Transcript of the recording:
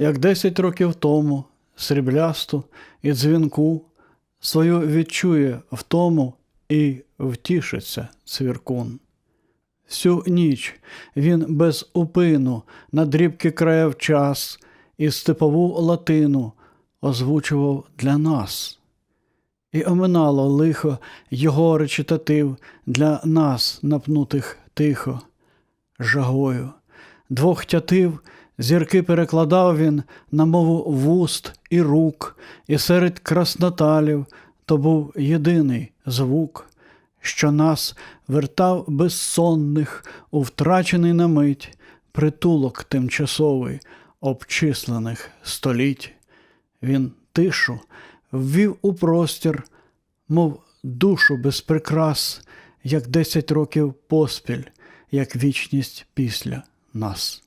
як десять років тому, сріблясту і дзвінку, свою відчує втому і втішиться цвіркун. Всю ніч він без упину на дрібки краяв час і степову латину озвучував для нас. І оминало лихо його речитатив для нас, напнутих тихо, жагою. Двох тятив зірки перекладав він на мову вуст і рук, і серед красноталів то був єдиний звук, що нас вертав безсонних у втрачений на мить притулок тимчасовий обчислених століть. Він тишу ввів у простір, мов душу без прикрас, як десять років поспіль, як вічність після нас.